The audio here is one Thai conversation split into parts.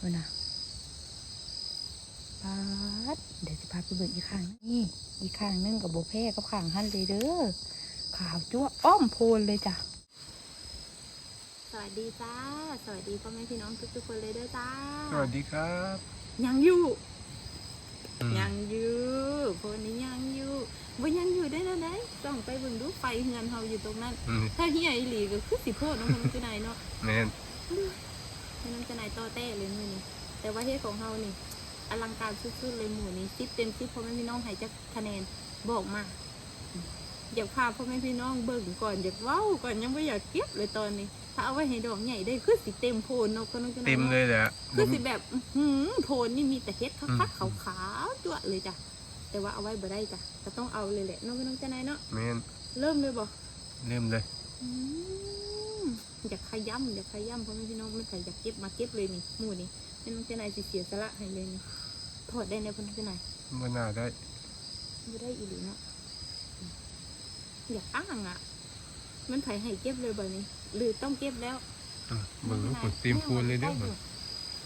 ดูนะปาดเดี๋ยวจะพาไปเบิ่งอีกข้างนึงนี่อีกข้างนึงกับโบแพ้กับข้างหันเลยเด้อขาวจั่วอ้อมโพนเลยจ้ะสวัสดีจ้า สวัสดีพ่อแม่พี่น้องทุกๆคนเลยเด้อจ้า สวัสดีครับ ยังอยู่อืมยังอยู่พวกนี้ยังอยู่บ่ยังอยู่ได้แล้วได้ต้องไปเบิ่งดูไฟเฮือนเฮาอยู่ตรงนั้นอืมถ้าเฮียอีหลีก็คือสิโพดเนาะมันจะไหนเนาะแม่น มันจะไหนต่อแต้เลยมื้อนี้แต่ว่าเฮ็ดของเฮานี่อลังการสุดๆเลยหมู่นี้10เต็ม10พ่อแม่พี่น้องให้จักคะแนนบอกมาอยากพาพ่อแม่พี่น้องเบิ่งก่อนอยากเว้าก่อนยังไม่อยากเก็บเลยตอนนี้ ถ้าเอาไว้ให้ดอกใหญ่ได้คือสิเต็มโพนเนาะก็น้องจะไหนเต็มเนาะเลยแหละคือสิแบบอื้อหือโทนนี่มีแต่เฮ็ดคักๆขาวๆจั่วะเลยจ้ะแต่ว่าเอาไว้บ่ได้จ้ะก็ต้องเอาเลยแหละน้องก็น้องจะไหนายเนาะแม่นเริ่มเลยบ่เริ่มเลย อืมอยากขย้ำอยากขย้ำเพราะไม่พี่น้องไม่ใส่อยากเก็บมาเก็บเลยนี่หมู่นี่ให้น้องจะไหนายสิเสียสละให้เลยนี่ถอดได้ในพ่อน้องจะไหนายว่าน่าได้บ่ได้อีหลีเนาะอืมอยากอ้างอะ มันไผให้เก็บเลยบ่นี้ หรือต้องเก็บแล้วอืมเบิ่งลูกผลเต็มพูนเลยเด้อมัน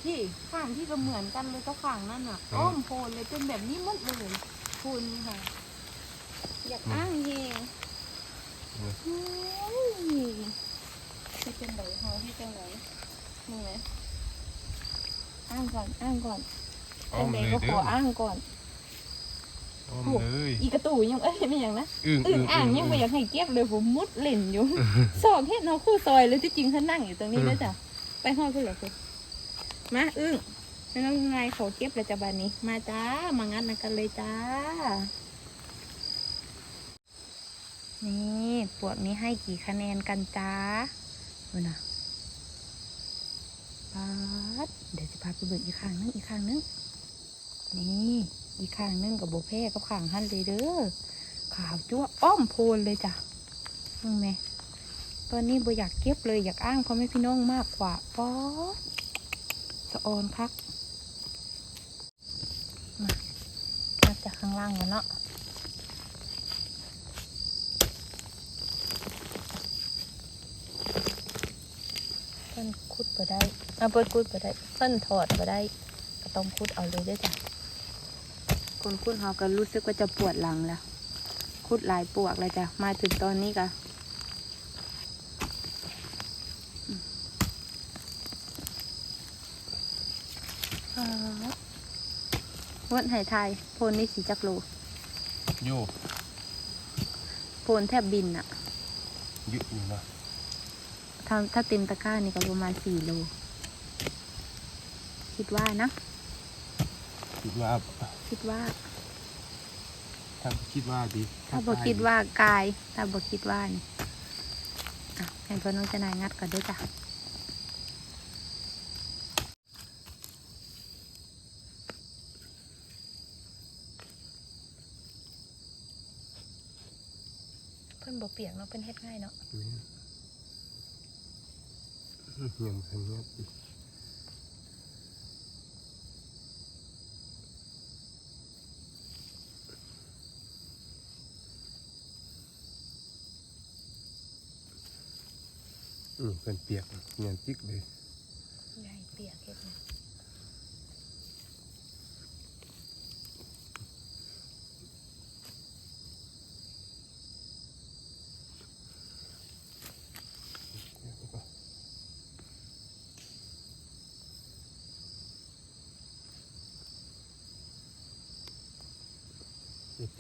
พี่ข้างที่ก็เหมือนกันเลยก็ข้างนั่นอะอ๋ออ้อมโพนเลยเป็นแบบนี้หมดเลยโพนนี่ค่ะ อยากอ้างเอง โอ้ยที่เป็นไหนเฮาที่เป็นไหนมึงไหนอ้างก่อนอ้างก่อนอ้อมไหนเลยก็เด้ขอออ้างก่อน อ้อมเลยอีกระตู่ยังเอ้ยไม่อย่างนะอึ้งอึ่งอ่างยังไม่อยากให้เก็บเลยผมมุดเล่นอยู่สอบเฮ็ดน้องคู่ซอยเลยที่จริงเขานั่งอยู่ตรงนี้แล้วจ้ะไปห้องเพื่อนเหรอคุณมาอึ้งไม่ต้องไงขอเก็บเลยจ้ะบานนี้ มาจ้ามางัดนะกันเลยจ้า นี่พวกนี้ให้กี่คะแนนกันจ้า ดูนะปาดเดี๋ยวจะพาไปเบิ่งอีกข้างนึงอีกข้างนึงนี่อีกข้างนึงกับโบแพ้กับข้างหันเลยเด้อขาวจั่วอ้อมโพนเลยจ้ะมึงไหมตอนนี้โบอยากเก็บเลยอยากอ้างเขาไม่พี่น้องมากกว่าป๊อสะออนคักมานับจากข้างล่างก่อนเนาะ พิ่นคุดไปได้เอาเพิ่นคุดไปได้เพิ่นถอดไปได้ ก็ต้องคุดเอาเลยเด้วยจ้ะคนคุดเขาก็รู้สึกว่าจะปวดหลังแล้วคุดหลายปวกเลยจ้ะมาถึงตอนนี้ก็อืมอ่าวันไหไทยโพนนี่สีจักโลโยโพนแทบบินอะเยอะอยู่นะ ถ้าถ้าเต็มตะกร้านี่ก็ประมาณสี่โล คิดว่านะ คิดว่าคิดว่า ถ้าคิดว่าดีถ้าบอกคิดว่ากาย ถ้าบอกคิดว่านี่อะให้เพื่อนน้องจะนายงัดก่อนด้วยจ้ะเพื่อนบอกเปียกเนาะเพื่อนเฮ็ดง่ายเนาะ แม่นอืมยังทันเนี้ยอี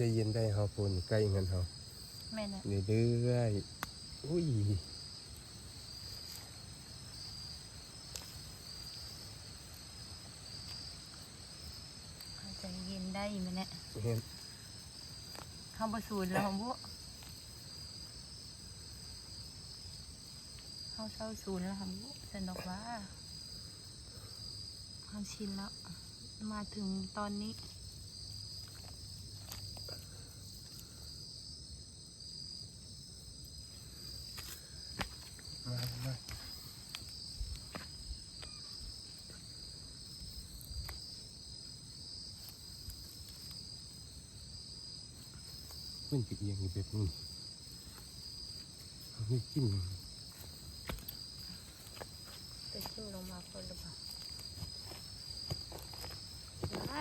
เป็นเปียกเงียนจิกเลยใหญ่เปียกเฮ็ดนะใจเย็นได้เฮาปูนใกล้เงินเฮาแม่น่ะเรื่อยๆอุ้ยเอาใจเย็นได้ไหมเนี่ยเห็นเขาบสูนแล้วของพวกเขาเศร้าศูนย์แล้วของพวกสนดอกว่าเขาชินแล้วมาถึงตอนนี้ มามาเพื่อนจิกเอียงอีแบบนี้ไม่กินจะชิมลงมาคนหรือเปล่า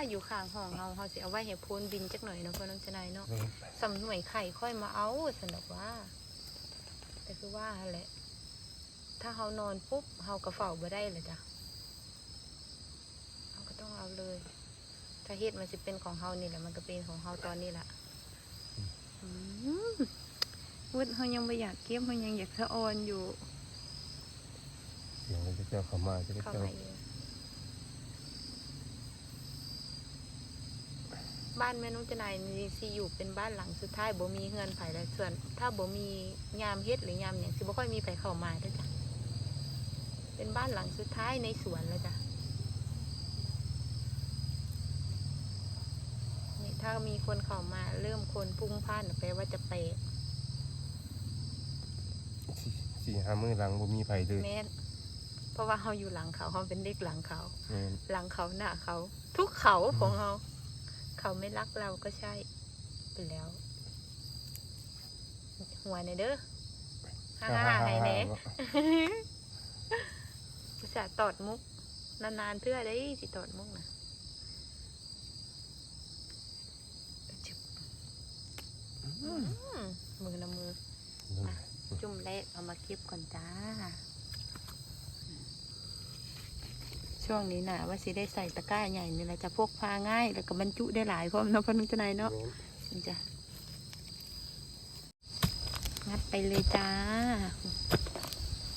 อยู่ข้างห้องเฮาเฮาสิเอาไว้ให้โพนบินจักหน่อยเนาะพ่อน้องจนายเนาะสำหน่วยไข่ค่อยมาเอาสนอกว่า แต่คือว่าแหละ ถ้าเฮานอนปุ๊บเฮากระเฝ้าบ่ได้เลยจ้ะเฮาก็ต้องเอาเลย ถ้าเฮ็ดมันสิเป็นของเฮานี่แหละ มันก็เป็นของเฮาตอนนี้แหละอืมวุดเฮายังไม่อยากเก็บเฮายังอยากสะออนอยู่เสียงเลยจะเจ้าเข้ามาจะได้เข้าเจ้ามาเองบ้านแม่นุ้งจะนายนี่สิอยู่เป็นบ้านหลังสุดท้ายบ่มีเฮือนไผแล้วส่วน ถ้าบ่มียามเฮ็ดหรือยามเนี่ยสิบ่ค่อยมีไผเข้ามาเด้อจ้ะ เป็นบ้านหลังสุดท้ายในสวนแล้วจ้ะนี่ถ้ามีคนเข้ามาเริ่มคนพุ่งพล่านแปลว่าจะเปะสี่สี่ห้ามื้อหลังบ่มีไผเลยแม่นเพราะว่าเฮาอยู่หลังเขาเฮาเป็นเด็กหลังเขา แม่นหลังเขาหน้าเขา ทุกเขาของเรา เขาไม่รักเราก็ใช่ไปแล้ว หัวในเด้อฮ่าฮ่าไฮเน่อุตส่าห์ ตอดมุก นานๆเพื่อได้สิตอดมุกนะจึบมือละมือจุ่มเละเอามาเก็บก่อนจ้า ช่วงนี้นะว่าสิได้ใส่ตะกร้าใหญ่นี่แหละจะพกพาง่าย แล้วก็บรรจุได้หลายพร้อมเนาะพนุจนายเนาะจ้ะงัดไปเลยจ้า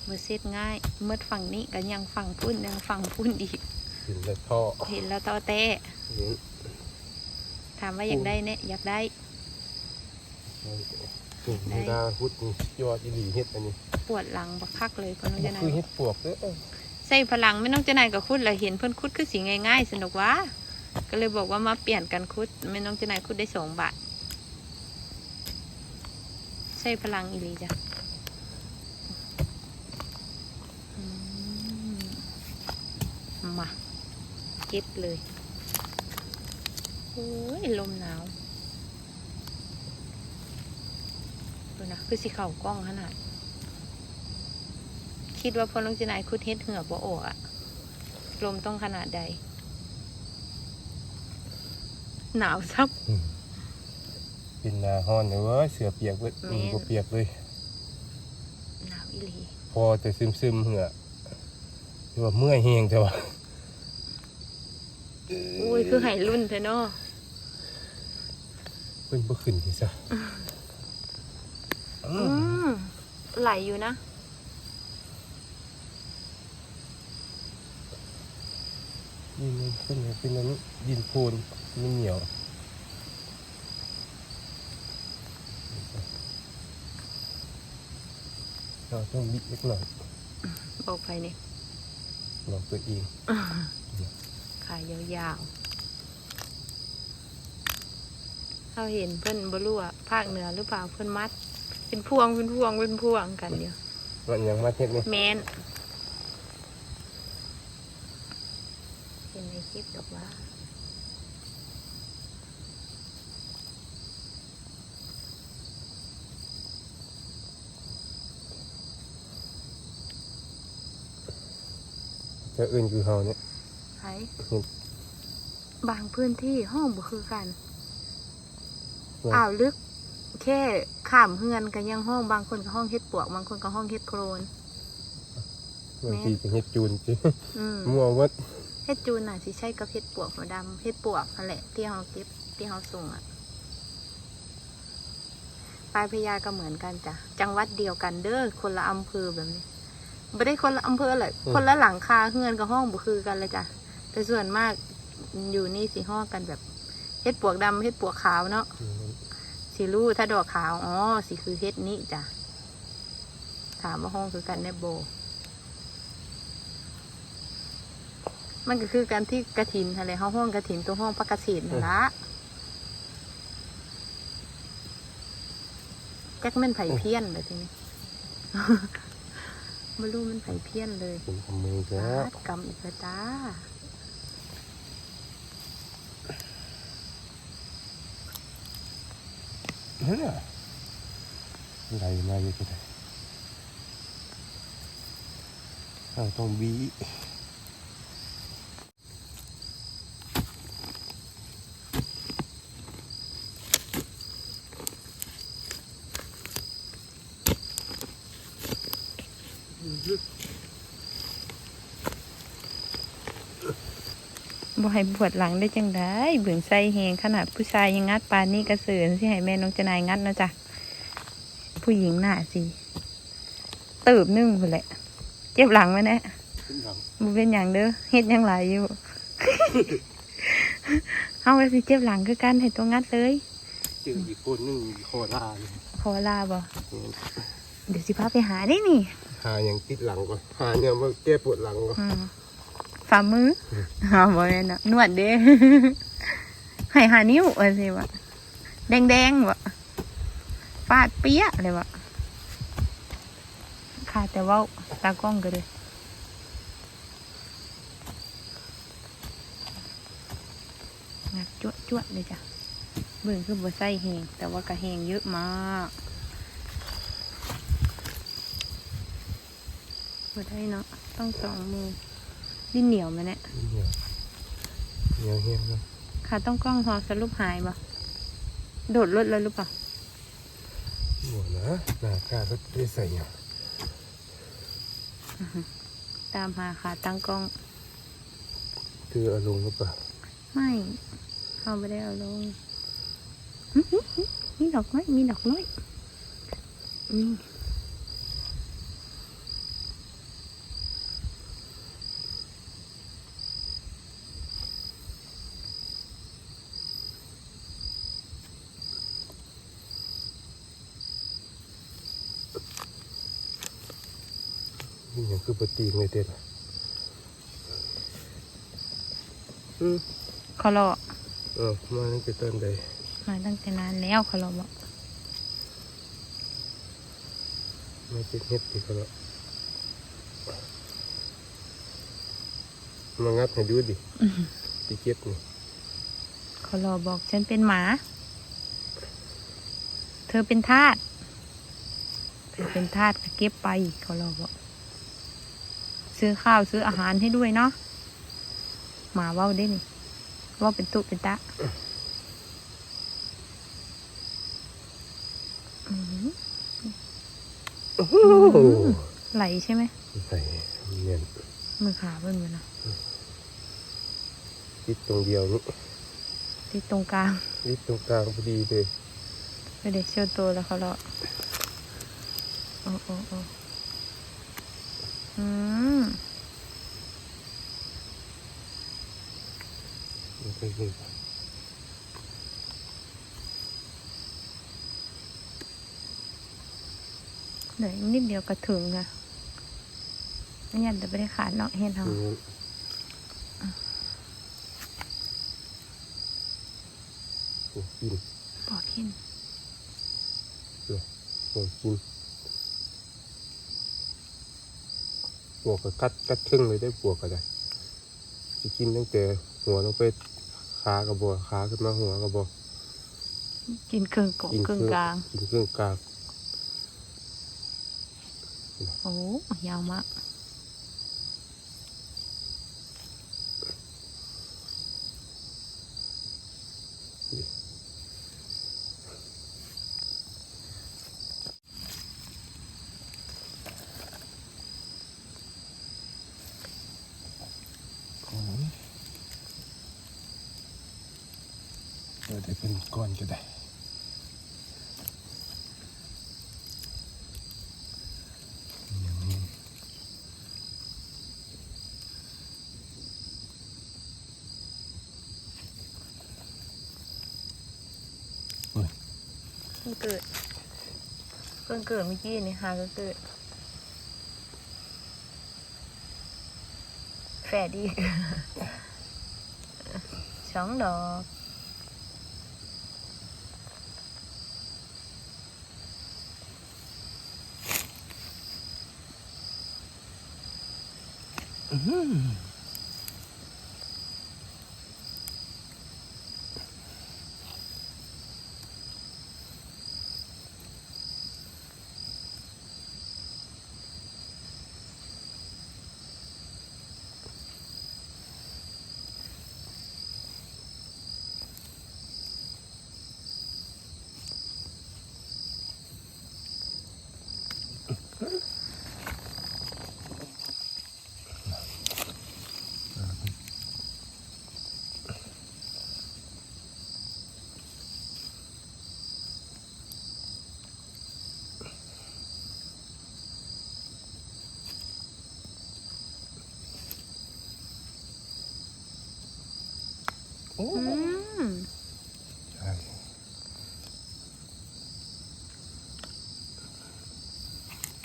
มือเซ็ตง่ายเมื่อฝั่งนี้ก็ยังฝั่งพุ่นยังฝั่งพุ่นอีกเห็นแล้วท่อเห็นแล้วต่อเต้เห็นถามว่าอยากได้เนี่ยอยากได้นี่มีดาพุดนี่ยอดอีหลีเฮ็ดอันนี้ปวดหลังบักคักเลยพ่อนุ่งจะนาคือยเฮ็ดปวกเด้อใส่พลังไม่ต้องจะไหนายกับคุดเลยเห็นเพื่อนคุดคือสีง่ายๆสนุกวะก็เลยบอกว่ามาเปลี่ยนกันคุดไม่ต้องจะไหนายคุดได้สองบาทใส่พลังอีหลีจ้ะอืมมา เก็บเลยโอ้ยลมหนาวดูนะคือสีเข่ากล้องขนาดคิดว่าพอน้องจีนายคุดเฮ็ดเหือบ่ออกอะลมต้องขนาดใด หนาวซับเป็นหนาฮ้อนเลยเว้ยเสือเปียกเบิดแม่นอืมบ่เปียกเลย หนาวอีหลี พอแต่ซึมๆเหือที่ว่าเมื่อยแฮงแต่ว่า อุ้ยคือไห้รุ่นเทเนาะเพิ่นบ่ขึ้นที่ซะอืมไหลอยู่นะนี่มันเป็นเป็นอันนี้ดินโพนมันเหนียวเราต้องบิดเล็กหน่อยบอกไปนี่ลองตัวเอง ขายยาวๆเขาเห็นเพื่อนบรู้ว่าภาคเหนือหรือเปล่าเพื่อนมัด เป็นพวงเป็นพวงเป็นพวงกันอยู่มันยังมาเฮ็ดนี่แมนเห็นในคลิปบอกว่าจะอื่นคือเฮาเนี่ย ไผอืมบางพื้นที่ห้องบ่คือกันอืมอ่าวลึก แค่ข้ามเฮือนกันยังห้องบางคนก็ห้องเฮ็ดปวก บางคนก็ห้องเฮ็ดโครนบางทีจะเฮ็ดจูนจิอืมมั่ววัดเฮ็ดจูนน่ะสิใช่กับเฮ็ดปวกหัวดำเฮ็ดปวกนั่นแหละที่เฮาเก็บที่เฮาส่งอะปลายพญาก็เหมือนกันจ้ะจังหวัดเดียวกันเด้อคนละอำเภอแบบนี้ไม่ได้คนละอำเภอเลยคนละหลังคาเฮือนกับห้องบ่คือกันเลยจ้ะ แต่ส่วนมากอยู่นี่สิห้องกันแบบเฮ็ดปวกดำเฮ็ดปวกขาวเนาะสิรู้ถ้าดอกขาวอ๋อสิคือเฮ็ดนี้จ้ะถามว่าห้องคือกันแนบโบ มันก็คือการที่กระถินอะไรห้องห้องกระถินตัวห้องพักกระถินนั่นละแจ็คแม่นไผ่เพี้ยนเลยทีนี้ไม่รู้มันไผ่เพี้ยนเลยเป็นทำมือแล้วกำอีกแล้วจ้า เฮ้ยไหลมาอยู่ที่ไหนเราต้องบีอือ บ่ให้ปวดหลังได้จังได้เบิ่งใส่แหงขนาดผู้ชายยังงัดปานนี้กระเสือนสิให้แม่น้องจะนายงัดนะจ๊ะผู้หญิงหน้าสิเติบหนึงพุ่นแหละเจ็บหลังไหมแน่ขึ้นหลังบ่เป็นอย่างเด้อเฮ็ดหยังหลายอยู่เฮาก็สิเจ็บหลังคือกันให้ตัวงัดเลยเจออีกคนหนึงโคราชขอลาบ่เดี๋ยวสิพาไปหาได้นี่หาอย่างติดหลังก่อนหาเนี่ยมาแก้ปวดหลังก่อนอืม ฝ่ามืออ๋อบ่แม่นเนาะนวดเด้ให้หานิ้วว่าสิวะแดงๆวะฟาดเปี้ยเลยวะค่ะแต่เว่าตากล้องก็เลยงัดจวดจวดเลยจ้ะเบิ่งคือบ่ใส่แหงแต่ว่ากระแหงเยอะมากบ่ได้เนาะต้องสองมือ ดิ้นเหนียวไหมเนี่ยเหนียวเหนียวเฮี้ยนะค่ะต้องกล้องพอสรุปหายบ่โดดรถแล้วหรือเปล่าหัวนะหน้ากาก็ได้ใส่เนี่ยตามหาขาตั้งกล้อง คืออารมณ์หรือเปล่า ไม่เขาไม่ได้เอาลงอื้อหือหือมีดอกน้อยมีดอกน้อยนี่ นี่อย่างคือปฏิเลยเด็ดอะอืมเขารอเออมานี่คือต้นใดมาตั้งแต่นานแล้วเขารอบอกไม่เป็นเฮ็ดดีก็แล้วมางัดให้ดูดิติเก็บนี่เขารอบอกฉันเป็นหมา เธอเป็นทาสเธอเป็นทาสก็เก็บไปเขารอบอก ซื้อข้าวซื้ออาหารให้ด้วยเนาะหมาเว่าได้นี่เว่าเป็นตุเป็นตะอื้อหือโอ้โหไหลใช่ไหมใส่เนียนมือขาเบิ่งเลยนะติดตรงเดียวนี่ที่ตรงกลางติดตรงกลางพอดีเลยไปเด็กเชียวตัวแล้วเขาเลาะโอ้โอ้โอ้ อืมมันก็คือเหลืออีกนิดเดียวก็ถึงอะไม่งั้นจะไม่ได้ขาดเนาะเห็นทางคือโอ้กินปอดขึ้นโอ้กิน บวกกับกัดกัดครึ่งเลยได้บวกก็ได้จะกินตั้งแต่หัวลงไปขากับบัวขาขึ้นมาหัวกับบัวกินครึ่งกบกินครึ่งกลางกินครึ่งกลางโอ้ยาวมาก เออแต่เป็น ก้อนก็ได้ย่างเพิ่งเกิดเพิ่งเกิดเมื่อกี้นี่ฮะก็เกิดแฝดอีกสองดอก น โอ้อืมใช่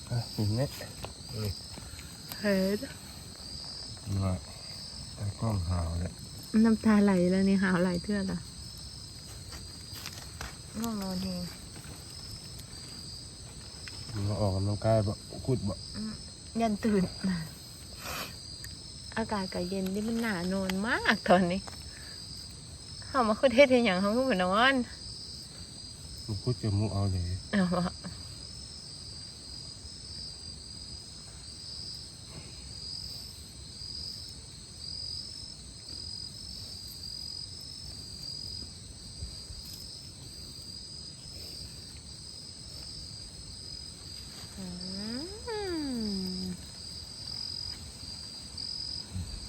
อะเห็นไหมนี่เฮ้ยว่าไอ้กล้องหาวเนี่ยน้ำตาไหลแล้วนี่หาวไหลเทื่อละง่วงนอนเองมันมาออกกำลังกายบ่กุดบ่ยันตื่น อากาศก็เย็นนี่มันหนานอนมากตอนนี้ เขามาคือเทศเทียงอย่างเขาก็เหมือนนอนมันกุดจะมูเอาเลยเอาวะอืม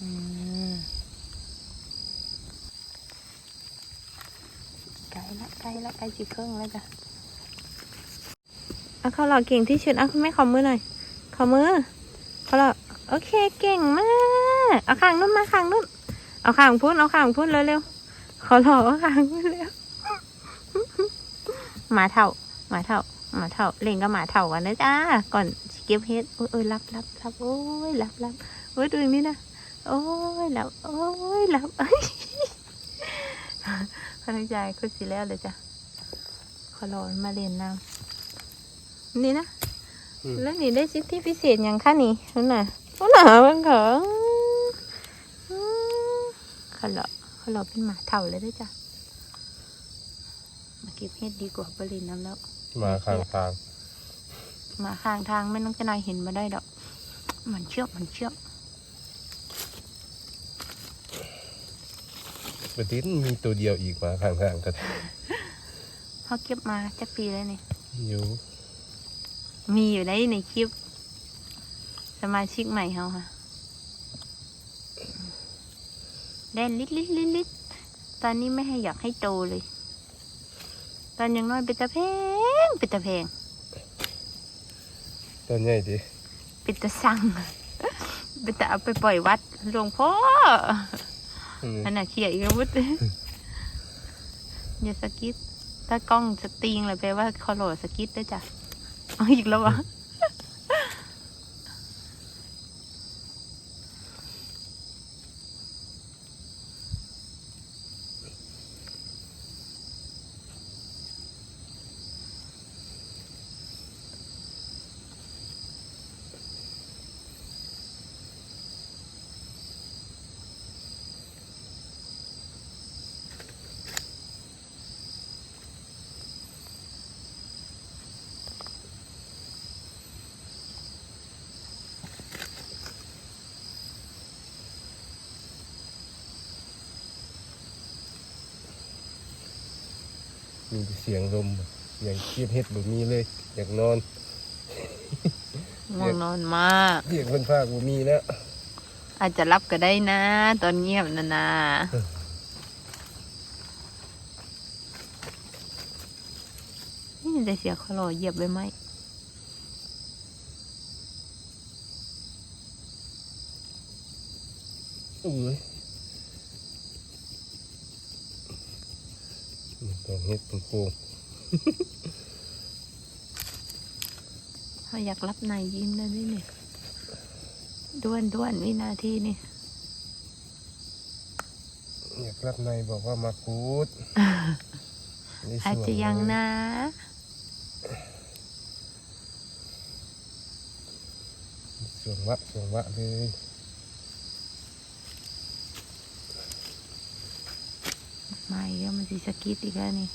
อืมไกลละไกลละไกลจีเครื่องแล้วจ้ะเอาเขาหล่อเก่งที่สุดเอาคุณแม่ขอมือหน่อยขอมือเขาหล่อโอเคเก่งมากเอาข้างนู้นมาข้างนู้นเอาข้างพุ่นเอาข้างพุ่นเร็วๆเขาหล่อเอาข้างพุ่นเร็วหมาเท่าหมาเท่าหมาเท่าเล่นกับหมาเท่ากันนะจ้าก่อนสิเก็บเฮ็ดโอ้ยรับรับรับโอ้ยรับรับโอ้ยดูอย่างนี้นะโอ้ยรับ โอ้ยรับเอ้ยพนักใจคือสิแล้วเลยจ้ะ ขอรอมาเรียนน้ำนี่นะ แล้วนี่ได้สิทธิพิเศษอย่างคะนี่นั่นน่ะนั่นน่ะมันเขิงเขาเลาะเขาเลาะเป็นหมาเท่าเลยด้วยจ้ะมาเก็บเห็ดดีกว่าบรินน้ำแล้ว มาข้างทางหมาข้างทางไม่ต้องจะนายเห็นมาได้ดอก มันเชือกมันเชือกประเด็นมีตัวเดียวอีกมาข้างทางกัน เขาเก็บมาจะปีแล้วนี่อยู่มีอยู่ในในคลิป สมาชิกใหม่เขาค่ะแดนลิดลิดลิดลิดตอนนี้ไม่ให้อยากให้โตเลย ตอนยังน้อยเป็นตะแพงเป็นตะแพงตัวใหญ่ดิเป็นตะสั่งเป็นตะเอาไปปล่อยวัดหลวงพ่ออืมอันน่ะเขี่ยอีกแล้ววุ้อย่าสกิด ถ้ากล้องสตริงเลยแปลว่าคอโลสกิดได้จ้ะเอาอีกแล้ววะ มีแต่เสียงลมเสียงเกียบเฮ็ดบ่มีเลย อยากนอนง่วงนอนมากเสียงเพิ่นพากบ่มีแล้วอาจจะรับก็ได้นะ ตอนเงียบนะนะเออนี่ได้เสียคอโหลเหยียบไปไหมโอ้ยมันต้อง เฮ็ดเป็นโค้งเขาอยากรับนายยิ้มได้ด้วยเนี่ยด้วนด้วนวินาทีนี่อยากรับในบอกว่ามาคูดนี่อาจจะยังนะส่วนวะส่วนวะเลย ไม่ก็มันสิสกิดอีกแล้วนี่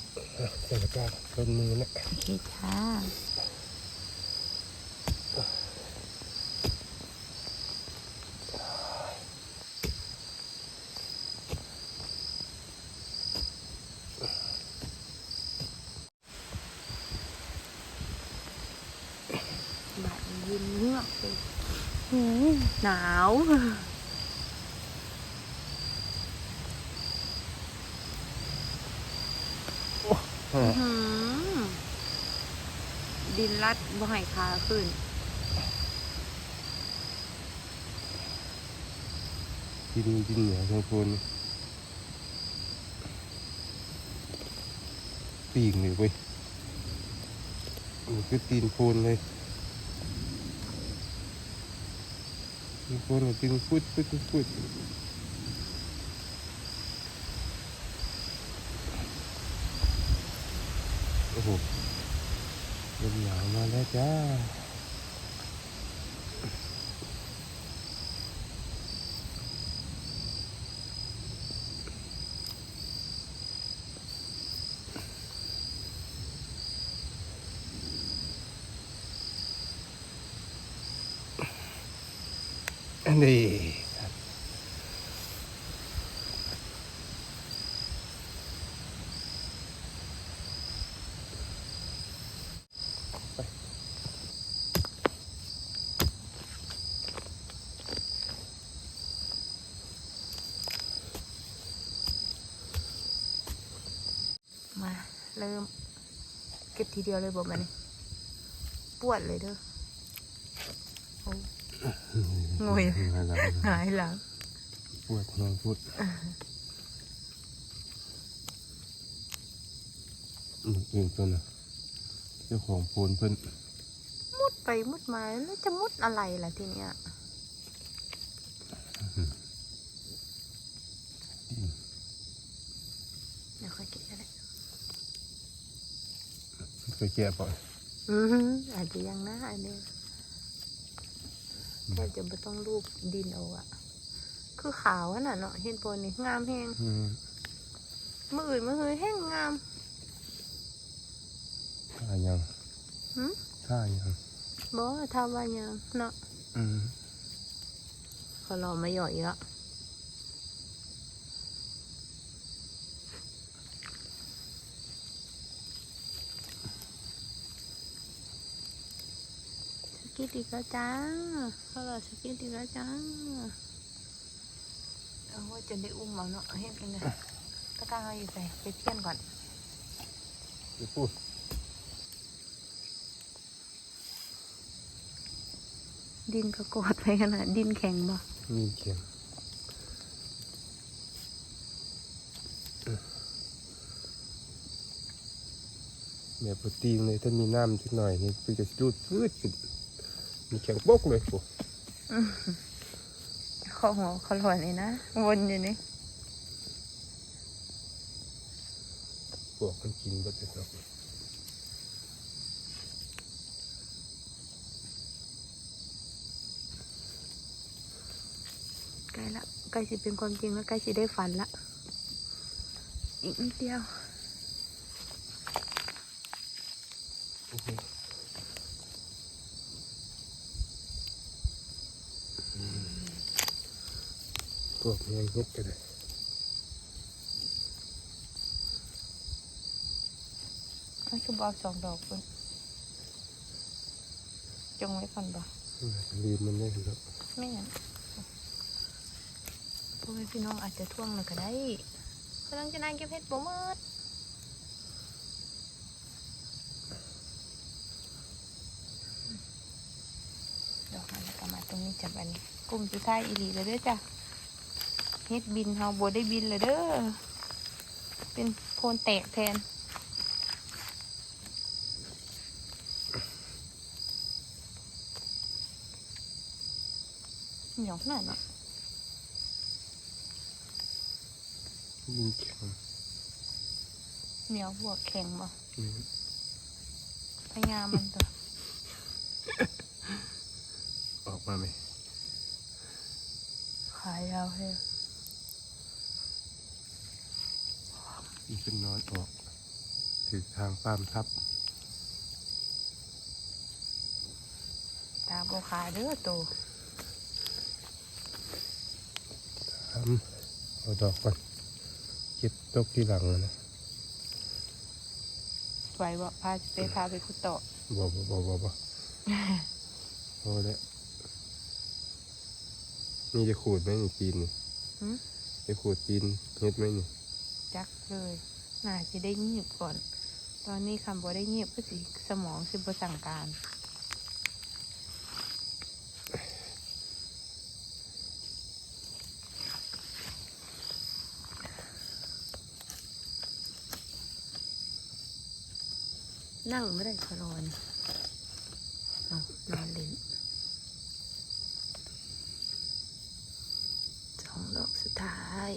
เสร็จแล้วก็ต้นมือนะโอเคจ้าบาดเย็นเงือกเลยหืมหนาว ดินลัดบ่ให้ขาขึ้น ดินดินเหนียวทั้งคนปีกเลยเว้ยมันคือตีนโคนเลยตีนคนมันตีนฟุดฟุดฟุด พุดโอ้โหลมหนาวมาแล้วจ้า อันนี้ไป มาเริ่ม เก็บ ทีเดียวเลยบอกมานี่ปวดเลยเด้อโอ้งวยมาแล้วหายหลังปวดนอนพุดอืมอื่นตัวน่ะเจ้าของโพนเพิ่นมุดไปมุดมาแล้วจะมุดอะไรล่ะทีเนี้ยเดี๋ยวค่อยเก็บก็ได้ เคยแก่ป่อยอือหืออาจจะยังนะอันนี้แทบจะไม่ต้องรูปดินเอาอะคือขาวอะน่ะเนาะเห็นปนนี่งามแห้งอืมมืออื่นมือหือแห้งงามท่ายังหืมท่ายังบอกว่าทำว่ายังเนาะอืมเขารอมาหย่อยอีกแล้วส กิดอีกแล้วจ้าเขารอสกิดอีกแล้วจ้าเอาว่าจะได้อุ้มเอาเนาะเห็นกันเลยตะกร้าเอาอยู่ใส่ไปเพี้ยนก่อนเดี๋ยวพูดดินก็กอดไปขนาดดินแข็งบ่มีเขียงแบบปกติเลยถ้ามีน้ำสักหน่อยนี่คือจะรูดพืดขึ้น มีแข็งโป๊กเลยโอ้ข้อหัวเขาลอยเลยนะ วนอยู่นี่พวกมันกินก็จะตกใกล้ละใกล้สิเป็นความจริงแล้วใกล้สิได้ฝันละ อีกนิดเดียว กแมงเฮ็ดก็ได้มันคือบอกสองดอกเพิ่นจงไว้ก่อนบ่ลืมมันได้แล้วไม่งั้นพ่อแม่พี่น้องอาจจะท่วงเลยก็ได้กำลังจะนายเก็บเห็ดบ่หมดดอกมันก็มาตรงนี้จับอันนี้กลุ่มสุดท้ายอีหลีเลยเด้อจ้ะ เฮ็ดบินเฮาบ่ได้บินเลยเด้อ เป็นโพนแตกแทน เหนียวขนาดน่ะมีแข็งเหนียวบวกแข็งบ่อืมพยายามมันตัวออกมาไหมขายาวเลย มันเป็นนอนออกถือทางป้ามทับ ตาบขายเด้อตัวทำเอาดอกก่อนเก็บตกที่หลังนะไหวบ่พาไปพาไปคุดต่อบ่บ่บ่บ่บ่พอแล้วนี่จะขูดไหมนี่ปีนนี่หืมจะขูดปีนเฮ็ดไหมนี่ จักเลยน่าจะได้เงียบก่อน ตอนนี้คำบ่ได้เงียบก็สิสมองสิบ่สั่งการนั่งไม่ได้คลอนเอานอนเล่นสองดอกสุดท้าย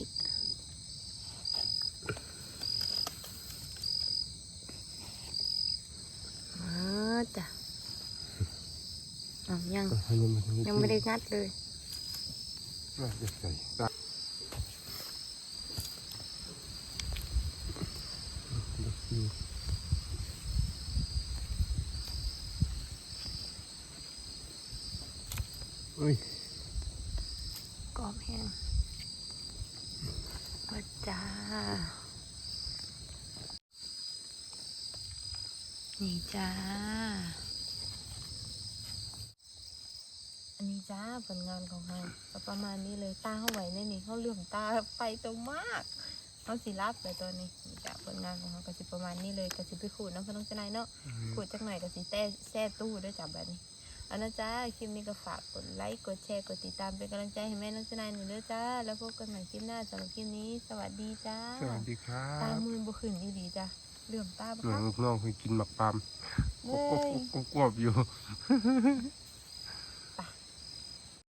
มาจ้ะเอา ยังให้มันมันยังไม่ได้งัดเลยน่าจะใส่ตาเอ้ยกรอบแห้งมาจ้า นี่จ้า อันนี้ จ้าผลงานของเราก็ประมาณนี้เลยตาเขาไหวในนี่เขาเหลื่อมตาไปตรงมากเขาสิรับเลยตัวนี้นี่จ้าผลงานของเขาก็สิประมาณนี้เลยก็สิไปขูดน้ำพน้องจะนายเนาะขูดจักหน่อยก็สิแต้แซ่ตู้ด้วยจ้ะแบบนี้เอานะจ้าคลิปนี้ก็ฝากกดไลค์กดแชร์กดติดตามเป็นกำลังใจให้แม่น้องชนายหนึ่งเด้อจ้าแล้วพบกันใหม่คลิปหน้าสำหรับคลิปนี้ สวัสดีจ้าสวัสดีครัตาบมือบ่ขึ้นอีดีจ้ะเหลื่อมตาบ่น้คะองลูกน้องเคยกินหมักปามเว้ยกรอบๆอยู่